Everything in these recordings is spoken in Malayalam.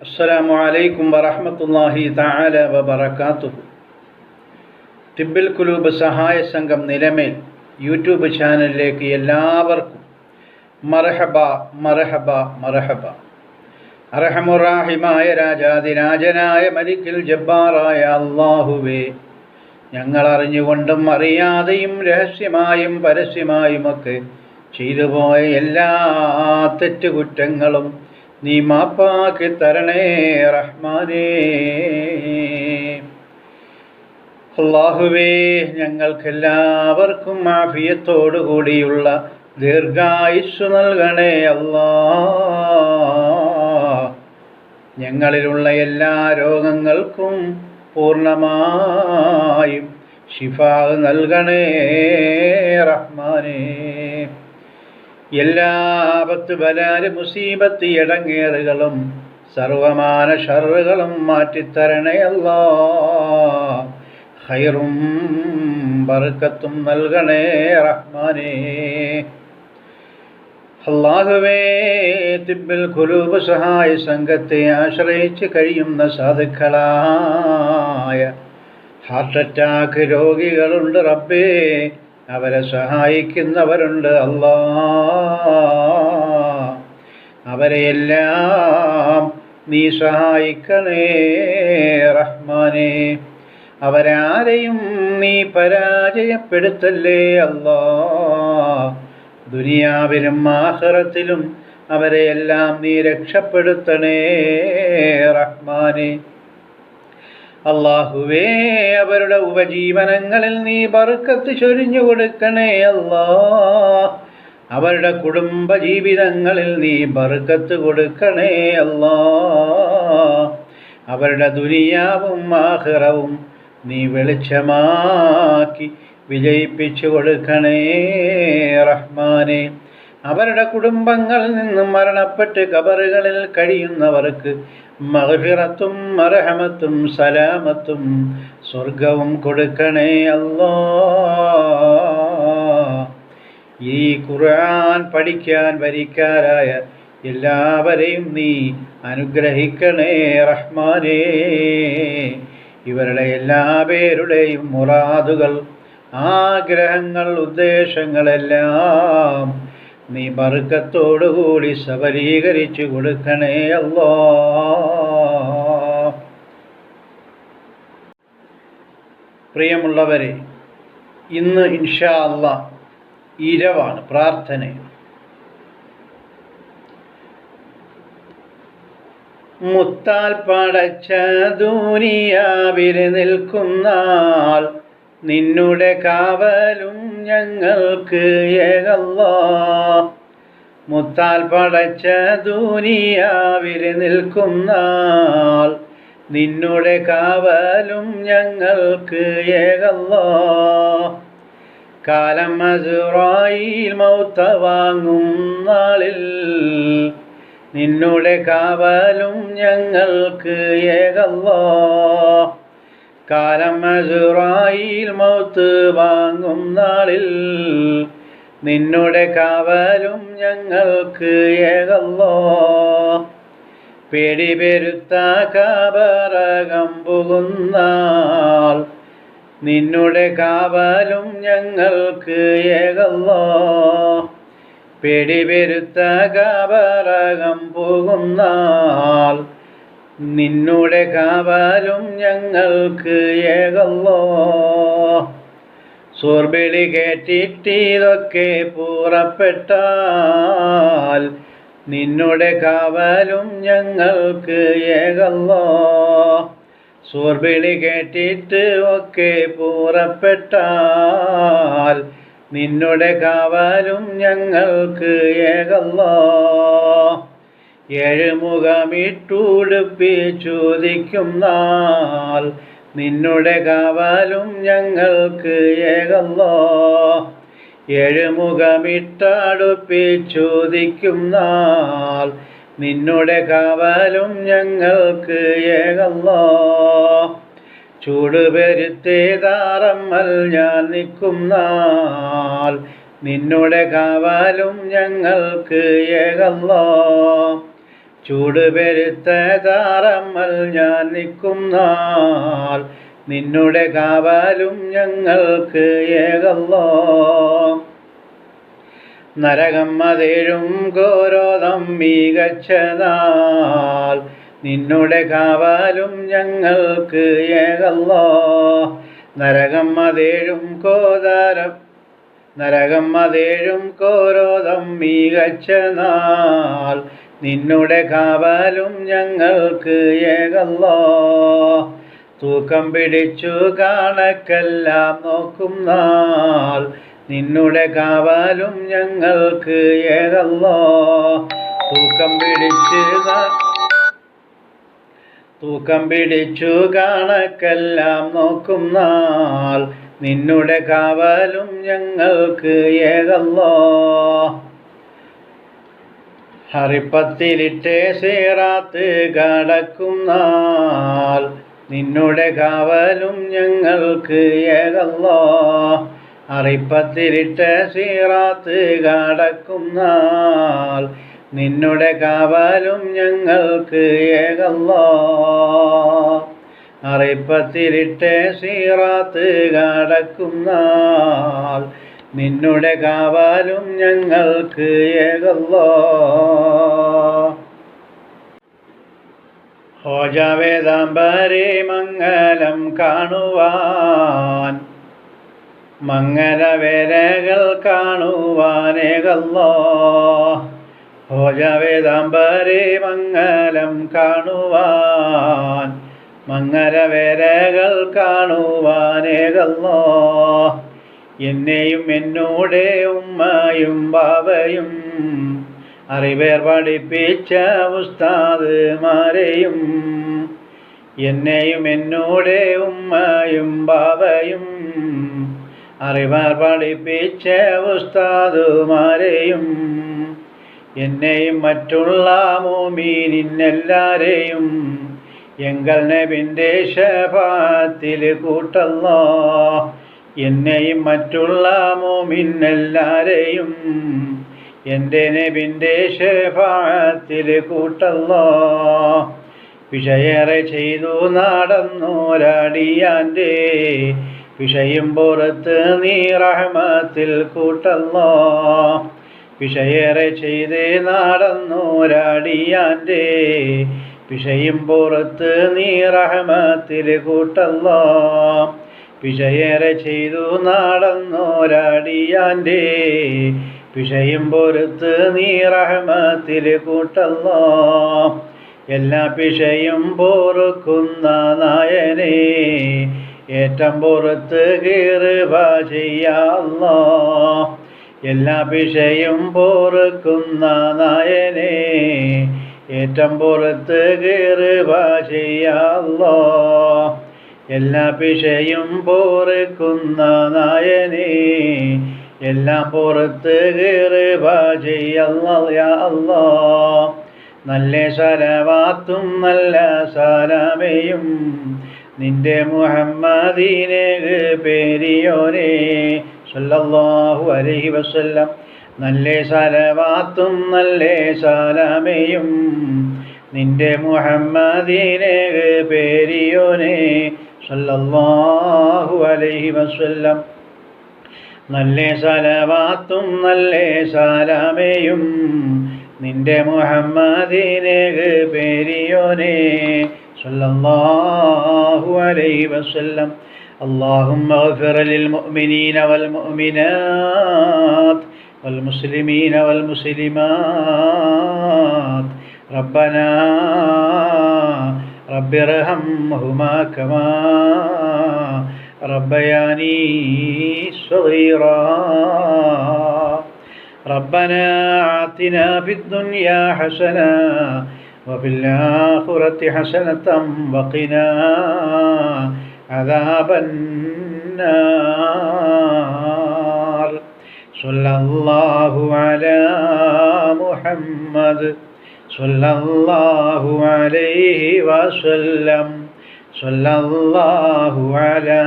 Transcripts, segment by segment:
അസ്സലാമു അലൈക്കും വറഹ്മത്തുള്ളാഹി തആല വബറകാതുഹു. ടിബിൽ കുലൂബ് സഹായ സംഘം നിലമേൽ യൂട്യൂബ് ചാനലിലേക്ക് എല്ലാവർക്കും മർഹബ മർഹബ മർഹബ. അർഹമുറാഹിമായ രാജാതിരാജനായ മലിക്കിൽ ജബ്ബാറായ അള്ളാഹുവേ ഞങ്ങൾ അറിഞ്ഞുകൊണ്ടും അറിയാതെയും രഹസ്യമായും പരസ്യമായുമൊക്കെ ചെയ്തുപോയ എല്ലാ തെറ്റുകുറ്റങ്ങളും നീ മാപ്പാക്കി തരണേ റഹ്മാനേ. അള്ളാഹുവേ ഞങ്ങൾക്കെല്ലാവർക്കും ആഫിയത്തോടു കൂടിയുള്ള ദീർഘായുസ് നൽകണേ അല്ലാ. ഞങ്ങളിലുള്ള എല്ലാ രോഗങ്ങൾക്കും പൂർണമായും ഷിഫാ നൽകണേ റഹ്മാനേ. എല്ലാ ആപത്ത് ബലാൽ മുസീബത്ത് ഇടങ്ങേറുകളും സർവമാന ഷറുകളും മാറ്റിത്തരണേ അല്ലാ. ഹൈറും ബർക്കത്തും നൽകണേ റഹ്മാനേ. അള്ളാഹുവേ തിബിൽ കുലൂബ് സഹായ സംഘത്തെ ആശ്രയിച്ച് കഴിയുന്ന സാധുക്കളായ ഹാർട്ട് അറ്റാക്ക് രോഗികളുണ്ട് റബ്ബേ. അവരെ സഹായിക്കുന്നവരുണ്ട് അല്ലാ. അവരെയെല്ലാം നീ സഹായിക്കണേ റഹ്മാനെ. അവരാരെയും നീ പരാജയപ്പെടുത്തല്ലേ അല്ലാ. ദുനിയാവിലും ആഹ്റത്തിലും അവരെയെല്ലാം നീ രക്ഷപ്പെടുത്തണേ റഹ്മാനെ. അള്ളാഹുവേ അവരുടെ ഉപജീവനങ്ങളിൽ നീ ബറുക്കത്ത് ചൊരിഞ്ഞു കൊടുക്കണേ അല്ലാ. അവരുടെ കുടുംബ ജീവിതങ്ങളിൽ നീ ബറുക്കത്ത് കൊടുക്കണേ അല്ലാ. അവരുടെ ദുനിയാവും ആഹ്റവും നീ വെളിച്ചമാക്കി വിജയിപ്പിച്ചു കൊടുക്കണേ റഹ്മാനെ. അവരുടെ കുടുംബങ്ങളിൽ നിന്നും മരണപ്പെട്ട് കബറുകളിൽ കഴിയുന്നവർക്ക് മഹഫിറത്തും മറഹമത്തും സലാമത്തും സ്വർഗവും കൊടുക്കണേ അല്ലോ. ഈ ഖുർആൻ പഠിക്കാൻ വരിക്കാരായ എല്ലാവരെയും നീ അനുഗ്രഹിക്കണേ റഹ്മാനേ. ഇവരുടെ എല്ലാ പേരുടെയും മുറാദുകൾ ആഗ്രഹങ്ങൾ ഉദ്ദേശങ്ങളെല്ലാം നീ ബർക്കത്തോടുകൂടി സബലീകരിച്ചു കൊടുക്കണേ അല്ലോ. പ്രിയമുള്ളവരെ ഇന്ന് ഇൻഷാ അല്ല ഇരവാണ് പ്രാർത്ഥന മുത്താൽ പടച്ച ദൂനിയാവിൽ നിൽക്കുന്നാൾ നിന്നുടെ കാവലും ഞങ്ങൾക്ക് ഏകല്ലോ. മുത്താൽ പടച്ച ദൂനിയാവിൽ നിൽക്കുന്നാൾ നിന്നുടെ കാവലും ഞങ്ങൾക്ക് ഏകല്ലോ. കാലം മസുറായിൽ മൗത്ത വാങ്ങും നാളിൽ നിന്നുടെ കാവലും ഞങ്ങൾക്ക് ഏകല്ലാ. കാലം മസുറായിൽ മൗത്ത് വാങ്ങും നാളിൽ. നിന്നുടെ കാവലും ഞങ്ങൾക്ക് ഏകല്ലോ. പേടി പെരുത്ത കാബറകം പുകുന്നാൾ. നിന്നുടെ കാവലും ഞങ്ങൾക്ക് ഏകല്ലോ. പേടി പെരുത്ത കാബറകം പോകുന്നാൾ. നിന്നുടെ കാവാലും ഞങ്ങൾക്ക് ഏകല്ലോ. സോർബിളി കേട്ടിട്ടിതൊക്കെ പൂറപ്പെട്ടാൽ നിന്നുടെ കാവലും ഞങ്ങൾക്ക് ഏകല്ലോ. സോർബിളി കേട്ടിട്ട് ഒക്കെ പൂറപ്പെട്ടാൽ നിന്നുടെ കാവലും ഞങ്ങൾക്ക് ഏകല്ലോ. ഏഴുമുഖമിട്ടുടുപ്പിച്ചു ചോദിക്കും നാൾ. നിന്നുടെ കാവലും ഞങ്ങൾക്ക് ഏകല്ലോ. ഏഴുമുഖമിട്ടടുപ്പി ചോദിക്കും നാൾ. നിന്നുടെ കാവലും ഞങ്ങൾക്ക് ഏകല്ലോ. ചൂടുപെരുത്തേതാറമ്മൽ ഞാൻ നിൽക്കും നാൾ. നിന്നുടെ കാവലും ഞങ്ങൾക്ക് ഏകല്ലോ. ചൂട് പെരുത്ത താറമ്മൽ ഞാൻ നിൽക്കും നിന്നുടെ കാവലും ഞങ്ങൾക്ക് ഏകല്ലോ. നരകം അതേഴും ഗോരോധം മികച്ചതാൽ നിന്നുടെ കാവലും ഞങ്ങൾക്ക് ഏകല്ലോ. നരകം അതേഴും കോതാരം നരകം അതേഴും കോരോദം മികച്ച നാൾ നിന്നുടെ കാവലും ഞങ്ങൾക്ക് ഏകല്ലോ. തൂക്കം പിടിച്ചു കാണക്കെല്ലാം നോക്കുന്നാൽ നിന്നുടെ കാവലും ഞങ്ങൾക്ക് ഏകല്ലോ. തൂക്കം പിടിച്ച് തൂക്കം പിടിച്ചു കാണക്കെല്ലാം നോക്കുന്നാൽ നിന്നുടെ കാവലും ഞങ്ങൾക്ക് ഏകല്ലോ. ഹറിപ്പത്തിലിട്ടേ സേറാത്ത് കടക്കുന്ന നിന്നുടെ കാവലും ഞങ്ങൾക്ക് ഏകല്ലോ. അറിപ്പത്തിലിട്ട് സീറാത്ത് കടക്കുന്ന നിന്നുടെ കാവലും ഞങ്ങൾക്ക് ഏകല്ലോ. അറിപ്പത്തിലിട്ട് സീറാത്ത് കടക്കുന്നാൽ നിന്നുടെ കാവാലും ഞങ്ങൾക്ക് ഏകല്ലോ. ഹോജവേദാംബരെ മംഗലം കാണുവാൻ. മംഗലവേലകൾ കാണുവാനേകല്ലോ ഹോജവേദാംബരെ മംഗലം കാണുവാൻ. മംഗലവേലകൾ കാണുവാനേകല്ലോ എന്നെയും എന്നോടെ ഉമ്മയും ബാബയും അറിവേർ പഠിപ്പിച്ച ഉസ്താദ്മാരെയും എന്നെയും എന്നോടെ ഉമ്മയും ബാബയും അറിവാർ പഠിപ്പിച്ച ഉസ്താദുമാരെയും എന്നെയും മറ്റുള്ള മോമീനിന്നെല്ലാരെയും എങ്കൽ നബിന്റെ ഷഫാത്തിൽ കൂട്ടല്ലോ. എന്നെയും മറ്റുള്ള മോമിന്നെല്ലാരെയും എന്റെ നബിന്റെ ഷഫാത്തിൽ കൂട്ടല്ലോ. വിഷയേറെ ചെയ്തു നടന്നോരാടിയാന്റെ വിഷയം പുറത്ത് നീ റഹ്മത്തിൽ കൂട്ടല്ലോ. വിഷയേറെ ചെയ്ത് നടന്നോരാടിയാന്റെ വിഷയം പുറത്ത് നീ റഹ്മത്തിൽ കൂട്ടല്ലോ. വിഷയേറെ ചെയ്തു നാടന്നോരാടിയാന്റെ. വിഷയം പൊറുത്ത് നീ റഹ്മത്തിൽ കൂട്ടല്ലോ. എല്ലാ പിഷയും പൊറുക്കുന്ന നായനെ ഏറ്റം പുറത്ത് കീറുക ചെയ്യാല്ലോ. എല്ലാ പിഷയും പൊറുക്കുന്ന നായനെ ഏറ്റം പുറത്ത് കീറുക ചെയ്യാല്ലോ. എല്ലാ പിഷയും പോറുക്കുന്ന നായനെ എല്ലാം പുറത്ത് ചെയ്യല്ലോ നല്ല സലവാത്തും നല്ല സലാമയും നിന്റെ മുഹമ്മദീനെ പേരിയോനെ സല്ലല്ലാഹു അലൈഹി വസല്ലം. നല്ല സലവാത്തും നല്ല സലാമയും നിന്റെ മുഹമ്മദീനെ പേരിയോനെ സല്ലല്ലാഹു അലൈഹി വസല്ലം നല്ല സലവാത്തും നല്ല സലാമയും നിന്റെ മുഹമ്മദീനെ പേരിയോനെ സല്ലല്ലാഹു അലൈഹി വസല്ലം اللهم اغفر للمؤمنين والمؤمنات والمسلمين والمسلمات ربنا رب ارحمهما كما ربياني صغيرا ربنا آتنا في الدنيا حسنة وفي الآخرة حسنة وقنا عذاب النار صلى الله على محمد صلى الله عليه وسلم. صلى الله على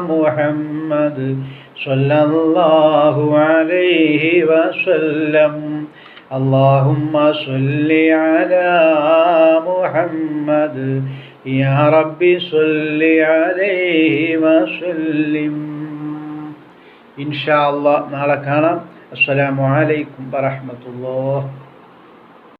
محمد. صلى الله عليه وسلم. اللهم صل على محمد. يا ربي صل عليه وسلم. إن شاء الله نالكنا السلام عليكم ورحمة الله.